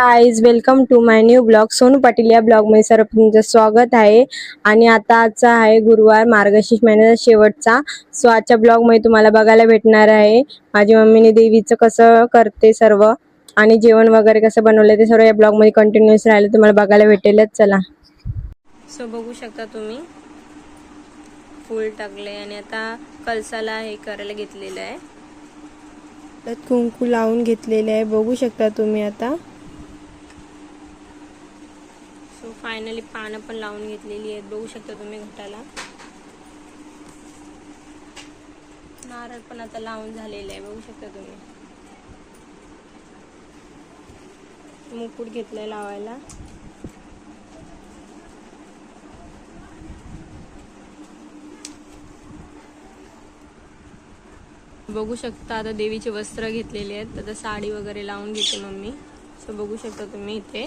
Guys welcome to my new blog Sonu Patil या ब्लॉगमध्ये सर्व तुमचं स्वागत आहे. आणि आता आजचा आहे गुरुवार मार्गशीर्ष महिन्याचा शेवटचा. सो आजच्या ब्लॉगमध्ये तुम्हाला बघायला भेटणार आहे. माझी मम्मीने देवीचं कसं करते सर्व आणि जेवण वगैरे कसं बनवलं ते सर्व या ब्लॉगमध्ये कंटिन्युअस राहिलं तुम्हाला बघायला भेटेलच. चला. सो बघू शकता तुम्ही. फूल टाकले आणि आता कलसाला हे करायला घेतलेलं आहे. कुंकू लावून घेतलेले आहे. बघू शकता तुम्ही आता सो फायनली पानं पण लावून घेतलेली आहेत. बघू शकता तुम्ही घटाला. नारळ पण आता लावून झालेलं आहे. बघू शकता तुम्ही. मुकुट घेतलाय लावायला. बघू शकता आता देवीचे वस्त्र घेतलेले आहेत. आता साडी वगैरे लावून घेते मम्मी. सो बघू शकता तुम्ही इथे.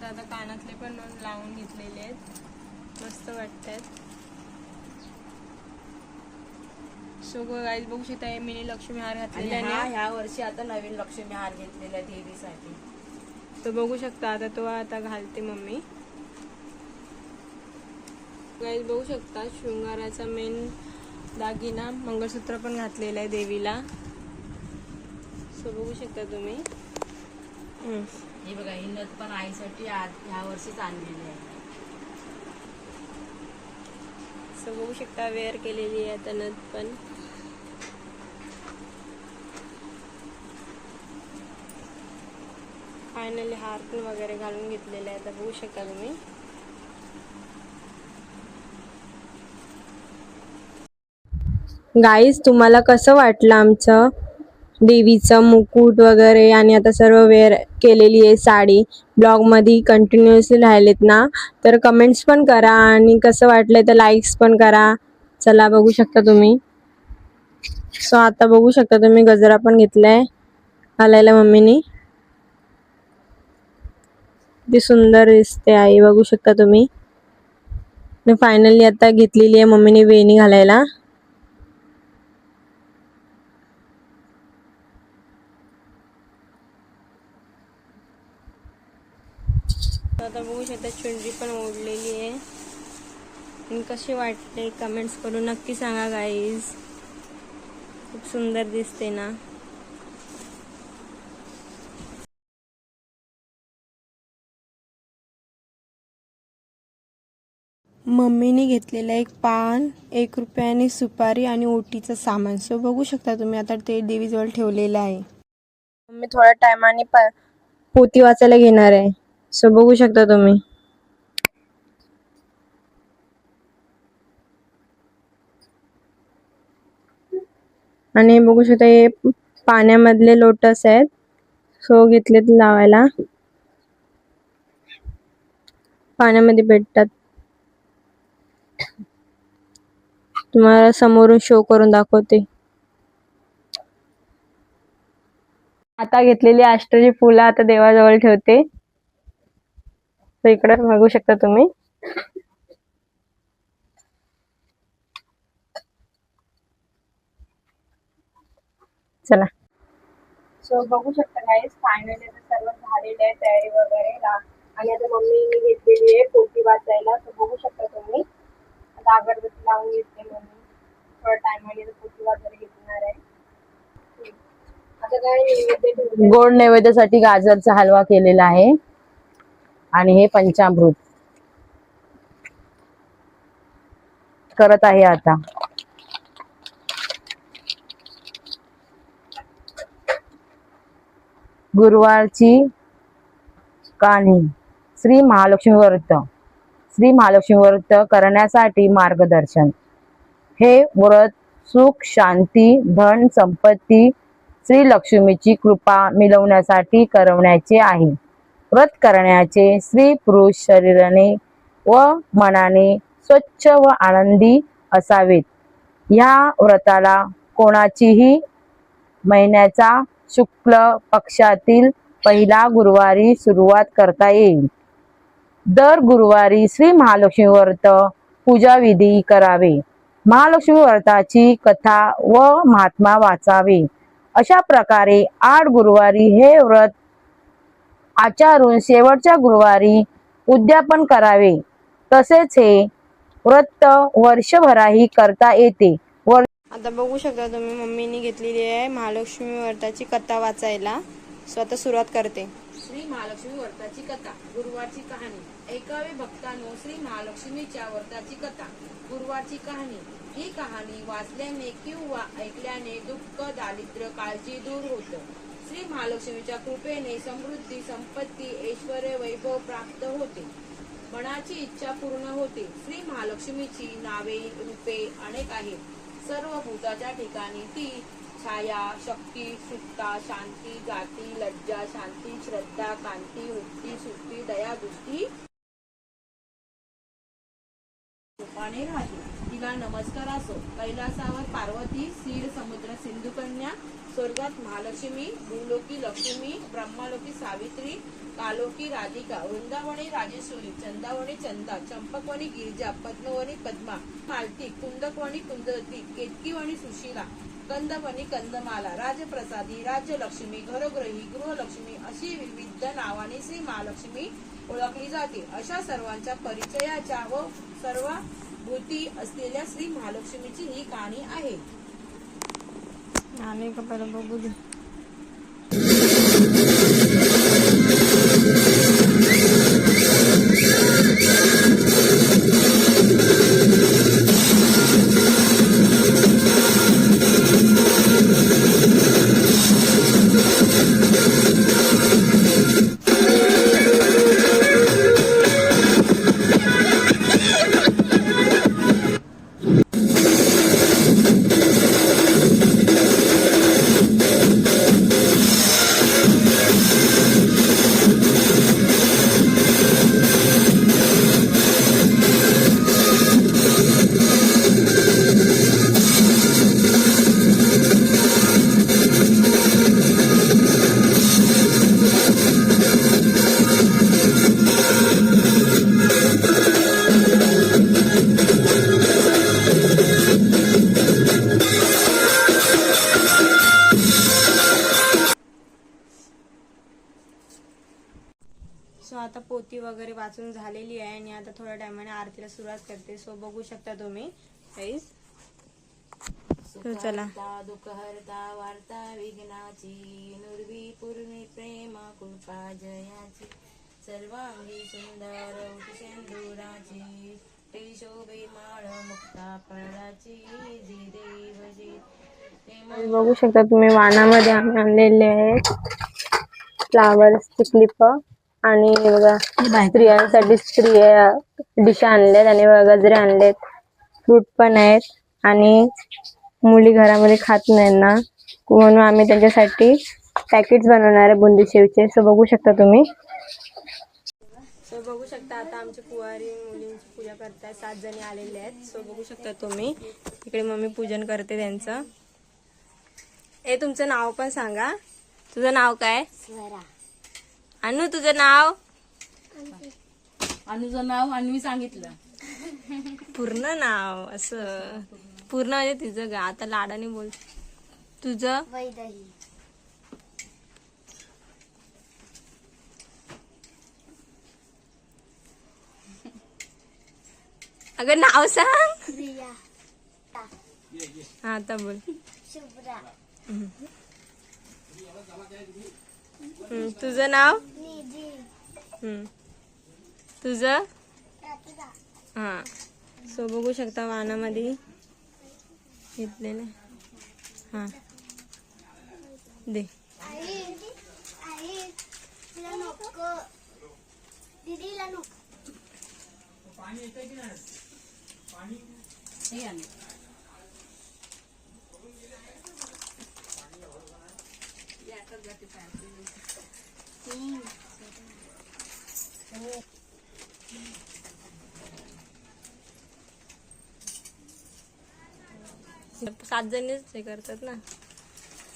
शकता आता कानातले पण लावून घेतलेले आहेत. मस्त वाटतात. सो गाईज बघू शकता हे मिनी लक्ष्मी हार घातलेले ह्या वर्षी आता नवीन लक्ष्मी हार घेतलेला आहे देवीसाठी. तो बघू शकता आता तो आता घालते मम्मी. गाईज बघू शकता शृंगाराचा मेन दागिना मंगळसूत्र पण घातलेलं आहे देवीला. सो बघू शकता तुम्ही. हे बघा ही नथ पण आईसाठी आज ह्या वर्षीच आणलेली आहे. सो बघू शकता वेअर केलेली आहे आता नथ पण. फायनली हार पण वगैरे घालून घेतलेले आहे आता बघू शकता तुम्ही. गाईज तुम्हाला कसं वाटलं आमचं देवीचं मुकुट वगैरे आणि आता सर्व वेअर केलेली आहे साडी. ब्लॉगमध्ये कंटिन्युअसली राहिलेत ना. तर कमेंट्स पण करा आणि कसं वाटलंय तर लाईक्स पण करा. चला बघू शकता तुम्ही. सो आता बघू शकता तुम्ही गजरा पण घेतलाय. घालायला मम्मीनी. ती सुंदर दिसते आई बघू शकता तुम्ही. फायनली आता घेतलेली आहे मम्मीने वेणी घालायला. आता बघू शकता चुनरी पण ओढलेली आहे. आणि कशी वाटते कमेंट्स करून नक्की सांगा गाईज खूप सुंदर दिसते ना. मम्मीने घेतलेलं एक पान एक रुपयाने सुपारी आणि ओटीचं सामान. सो बघू शकता तुम्ही आता ते देवीजवळ ठेवलेलं आहे. मम्मी थोड्या टायमाने पोती वाचायला घेणार आहे. सो बघू शकता तुम्ही. आणि बघू शकता हे पाण्यामधले लोटस आहेत. सो घेतलेत लावायला. पाण्यामध्ये भेटतात. तुम्हाला समोरून शो करून दाखवते. आता घेतलेली अष्टची फुलं आता देवाजवळ ठेवते. तर इकडे बघू शकता तुम्ही. चला. सो बघू शकता गाईस फायनली सर्व झालेलं आहे तयारी वगैरे आणि आता मम्मीने घेतलेली आहे पोटी वाचायला. तर बघू शकता तुम्ही. आता अगरबत्ती लावून घेतली मम्मी. थोडा टायमाने पोटी वाचायला घेणार आहे. आता काय नैवेद्य. गोड नैवेद्यासाठी गाजरचा हलवा केलेला आहे. आणि हे पंचामृत. करत आहे आता. गुरुवारची कहाणी श्री महालक्ष्मी व्रत. श्री महालक्ष्मी व्रत करण्यासाठी मार्गदर्शन. हे व्रत सुख शांती धन संपत्ती श्री लक्ष्मीची कृपा मिळवण्यासाठी करवण्याचे आहे. व्रत करण्याचे स्त्री पुरुष शरीराने व मनाने स्वच्छ व आनंदी असावेत. या व्रताला कोणाचीही महिन्याचा शुक्ल पक्षातील पहिला गुरुवारी सुरुवात करता येईल. दर गुरुवारी श्री महालक्ष्मी व्रत पूजा विधी करावे. महालक्ष्मी व्रताची कथा व महात्मा वाचावे. अशा प्रकारे आठ गुरुवारी हे व्रत आचारून शेवटच्या गुरुवारी उद्यापन करावे. तसेच हे व्रत वर्षभराही करता येते. वर आता बघू शकता तुम्ही मम्मीनी घेतलेली आहे महालक्ष्मी व्रताची कथा वाचायला. स्वतः सुरुवात करते. श्री महालक्ष्मी व्रताची कथा गुरुवारची कहाणी. ऐकावे भक्तांनो श्री महालक्ष्मीच्या व्रताची कथा गुरुवारची कहाणी. ही कहाणी वाचल्याने किंवा ऐकल्याने दुःख दारिद्र्य काळजी दूर होत. श्री महालक्ष्मीच्या कृपेने समृद्धी संपत्ती ऐश्वर वैभव प्राप्त होते. मनाची इच्छा पूर्ण होते. श्री महालक्ष्मीची नावे रूपे अनेक आहेत. सर्व भूताच्या ठिकाणी ती छाया शक्ती सुत्ता शांती जाती लज्जा शांती श्रद्धा कांती मुक्ती सुट्टी दया दृष्टी रूपाने राहते. तिला नमस्कार असो. कैलासावर पार्वती सीड समुद्र सिंधू कन्या स्वर्गात महालक्ष्मी भूलोकी लक्ष्मी ब्रह्मालोकी सावित्री कालोकी राधिका वृंदावणी राजेश्वरी चंदावणी चंदा चंपकवणी गिरिजा पद्मवणी पद्मा मालती कुंदकवणी कुंदती केतकीवणी सुशीला कंदवणी कंदमाला राजप्रसादी राज्यलक्ष्मी घरोग्रही गृहलक्ष्मी अशी विविध नावाने श्री महालक्ष्मी ओळखली जाते. अशा सर्वांच्या परिचयाच्या व सर्व भूती असलेल्या श्री महालक्ष्मीची ही कहाणी आहे. आणि का पहिलं बघू थोड्या टायमाने आरतीला सुरुवात करते. सो बघू शकता तुम्ही तर चला. दुःखहर्ता वार्ता विघ्नाची नुर्वी पूर्वी प्रेम कृपा जयाची सर्वांगी सुंदर सेंदुराची शोभे माळ मुक्ता फळाची जी देवजी बघू शकता तुम्ही वाणामध्ये आम्ही आणलेले आहेत. फ्लावर्सची क्लिप आणि हे बघा स्त्रियांसाठी स्त्रिया डिश आणल्यात आणि गजरे आणलेत फ्रूट पण आहेत आणि मुली घरामध्ये खात नाही ना. म्हणून आम्ही त्यांच्यासाठी पॅकेट्स बनवणार आहे बुंदी शेवचे सो बघू शकता तुम्ही. सो बघू शकता आता आमची कुवारी मुलींची पूजा करताय सात जणी आलेले आहेत. सो बघू शकता तुम्ही. इकडे मम्मी पूजन करते त्यांचं. ए तुमचं नाव पण सांगा. तुझं नाव काय? अनु तुझं नाव? अनुचं नाव आणि मी सांगितलं. पूर्ण नाव असं. पूर्ण म्हणजे तिचं गा आता लाडाने बोल. तुझं? वैदही. अगं नाव सांग. प्रिया. हा आता बोल. शुभ्रा. हम्म, तुझं नाव. तुझं? हा. सो बघू शकता वानामध्ये. घेतलेलं हा. दे. आई आई तिला नको दीदीला नको हे आणि. सात जणीच हे करतात ना.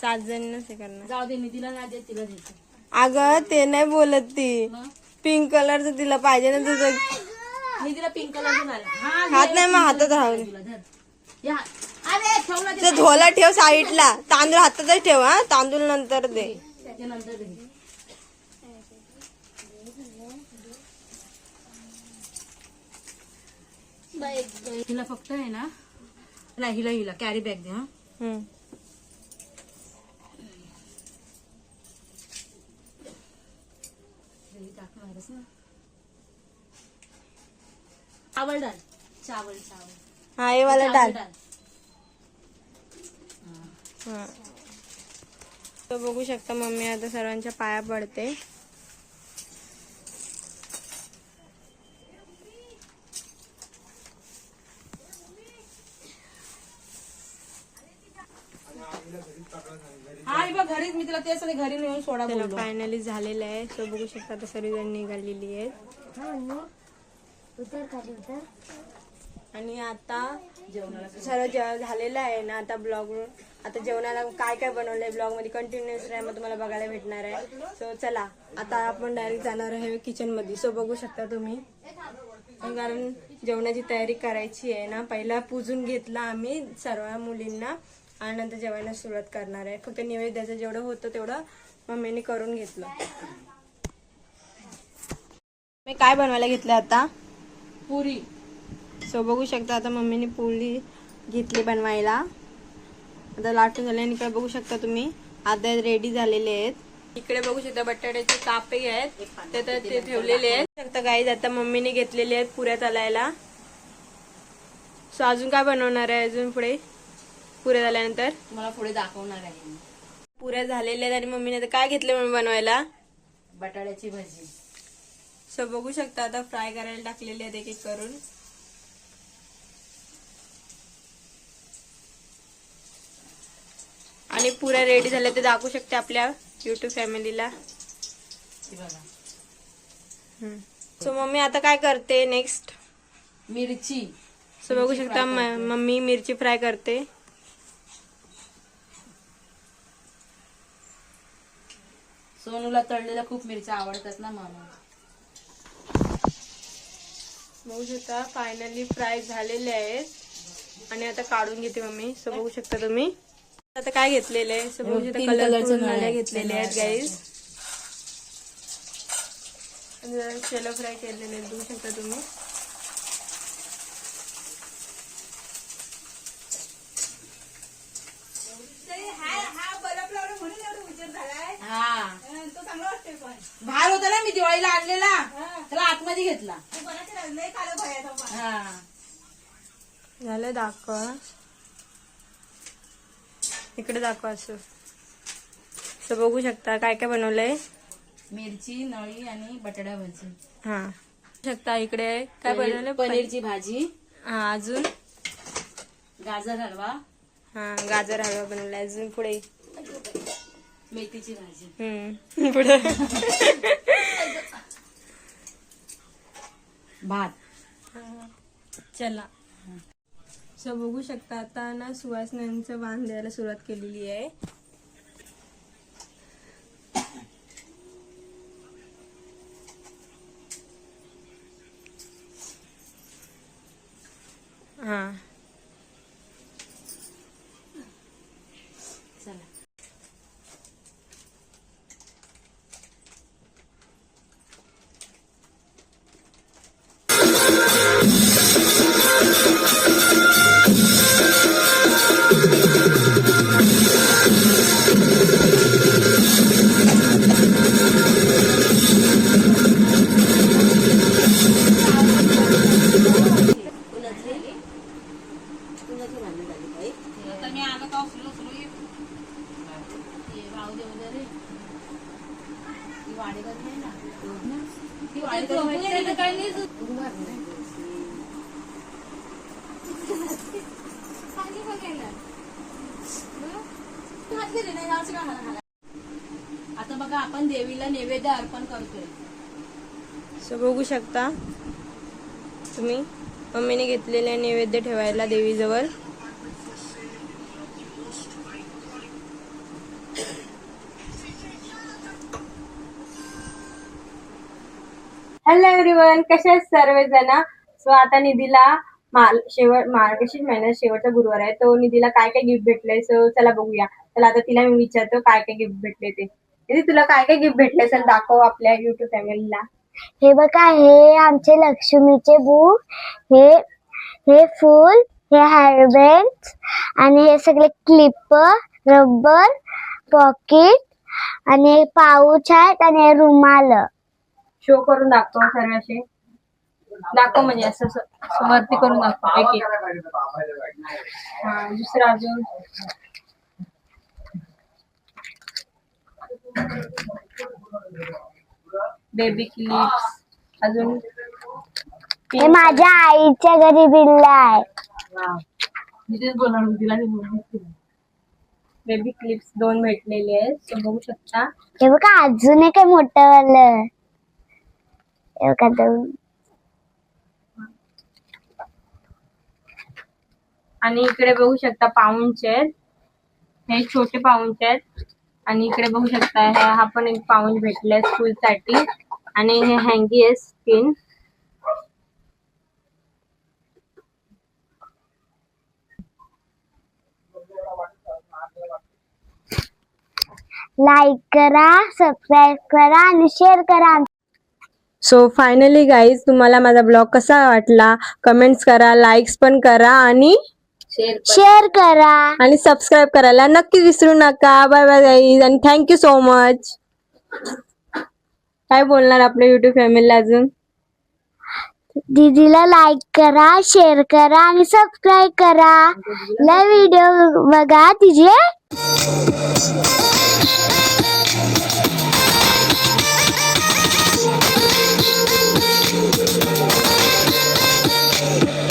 सात जणीच हे करणार. जाऊ दे मी तिला नाही देत तिला देते. अगं ते नाही बोलत ती. पिंक कलरचं तिला पाहिजे ना तुझं. मी तिला पिंक हा हात नाही मग हातात राहू दे. ते धोला ठेव साईडला. तांदूळ हातातच ठेव हा? तांदूळ नंतर दे. त्याच्यानंतर दे. हिला फक्त आहे ना नाही हिला हिला कॅरी बॅग दे हा. चावल डाल. चावल चावल. हा हे वाला डाल. डाल. हा. तर बघू शकता मम्मी आता सर्वांच्या पाया पडते. बघ घरीच मी तिला तेच आणि घरी नेऊन सोडा फायनली झालेलं आहे. सो बघू शकता आता सर्वजण निघालेली आहेत. उतर खाली उतर? आणि आता सर्व झालेलं आहे ना आता ब्लॉग आता जेवणाला काय काय बनवलंय ब्लॉगमध्ये? कंटिन्युअस राहा मग तुम्हाला बघायला भेटणार आहे. सो चला आता आपण डायरेक्ट जाणार आहे किचनमध्ये सो बघू शकता तुम्ही. कारण जेवणाची तयारी करायची आहे ना पहिला पूजून घेतला आम्ही सर्व मुलींना आणि नंतर जेवायला सुरुवात करणार आहे. फक्त नैवेद्याचं जेवढं होतं तेवढं मम्मीने करून घेतलं. मी काय बनवायला घेतलं आता? पुरी. सो बघू शकता आता मम्मीने पोळी घेतली बनवायला. आता लाटून झाले आणि इकडे बघू शकता तुम्ही. आता रेडी झालेले आहेत. इकडे बघू शकता बटाट्याचे कापे आहेत. ते तर ते ठेवलेले आहेत. शकता गाईज आता मम्मीने घेतलेले आहेत पुऱ्या तलायला. सो अजून काय बनवणार आहे अजून पुढे? पुऱ्या झाल्यानंतर? तुम्हाला पुढे दाखवणार आहे. पुऱ्या झालेल्या आहेत आणि मम्मीने काय घेतले मम्मी बनवायला? बटाट्याची भाजी. सो बघू शकता आता फ्राय करायला टाकलेले आहेत एक एक करून. आणि पुऱ्या रेडी झाल्या ते दाखवू शकते आपल्या युट्यूब फॅमिलीला सो मम्मी आता काय करते नेक्स्ट मिरची. सो बघू शकता मम्मी मिरची फ्राय करते. सोनूला तळलेल्या खूप मिरच्या आवडतात ना मामा? बघू शकता फायनली फ्राय झालेले आहेत. आणि आता काढून घेते मम्मी. सो बघू शकता तुम्ही. आता काय घेतलेले आहे? कलरचे नळ्या. घेतलेले आहेत. गाईज शेलो फ्राय केलेले आहेत बघू शकता तुम्ही. हा बाहेर होता ना मी दिवाळीला आणलेला. त्याला आतमध्ये घेतला. हा. झालं दाखवा इकडे दाखवा असं. सो बघू शकता काय काय बनवलंय. मिरची नळी आणि बटाटा भाजी. हा. शकता इकडे काय बनवलंय? पनीरची भाजी. हा अजून? गाजर हलवा. हा गाजर हलवा बनवलाय. अजून पुढे? मेथीची भाजी. हम्म पुढे? भात. चला. सो बघू शकता आता ना सुवासनांचं वाण द्यायला सुरुवात केलेली आहे. हां. तर मी आलो का ये. राहू दे वगैरे. ती वाडेकर नाही ना. ती वाडेकर माहिती आहे का? तू हात गेली नाही, जाऊची का मला. खायला? बघा आपण देवीला नैवेद्य अर्पण करतोय. सो बघू शकता. तुम्ही? मम्मीने घेतलेले नैवेद्य ठेवायला देवीजवळ. हॅलो एव्हरीवन कसे आहेत सर्वजण? सो आता निधीला माल शेवट मार्गशीर्ष महिन्यात शेवटचा गुरुवार आहे. तो निधीला काय काय गिफ्ट भेटलंय? सो चला बघूया. चला आता तिला मी विचारतो काय काय गिफ्ट भेटले ते. तुला काय काय गिफ्ट भेटले चल दाखव आपल्या युट्यूब फॅमिलीला हे बघा हे आमचे लक्ष्मीचे बुक हे हे फूल हे हेअरबँड आणि हे सगळे क्लिप रबर पॉकेट आणि हे पाऊच आहेत आणि हे रुमाल. शो करून दाखव सर्व असे. दाखव म्हणजे असं वरती करून दाखव. एक एक. अजून Thank you. बेबी क्लिप्स अजून हे माझ्या आईच्या घरी बिल्ला आहे. बेबी क्लिप्स दोन भेटलेले आहेत सो बघू शकता. हे बघा अजून एक मोठं वालं हे बघा दोन. आणि इकडे बघू शकता पाऊंच आहेत. हे छोटे पाऊंच आहेत. आणि इकडे बघू शकता हा हा पण एक पाऊंच भेटलाय स्कूल साठी आणि हे हँगी आहे स्किन. लाईक करा सबस्क्राईब करा आणि शेअर करा. सो फायनली गाईज तुम्हाला माझा ब्लॉग कसा वाटला? कमेंट्स करा लाईक्स पण करा आणि शेअर करा. आणि सबस्क्राईब करायला नक्की विसरू नका. बाय बाय गाईज आणि थँक्यू सो मच काय बोलणार आपल्या युट्यूब फॅमिलीला अजून? दीदीला लाईक करा शेअर करा आणि सबस्क्राईब करा. ला व्हिडिओ बघा तिचे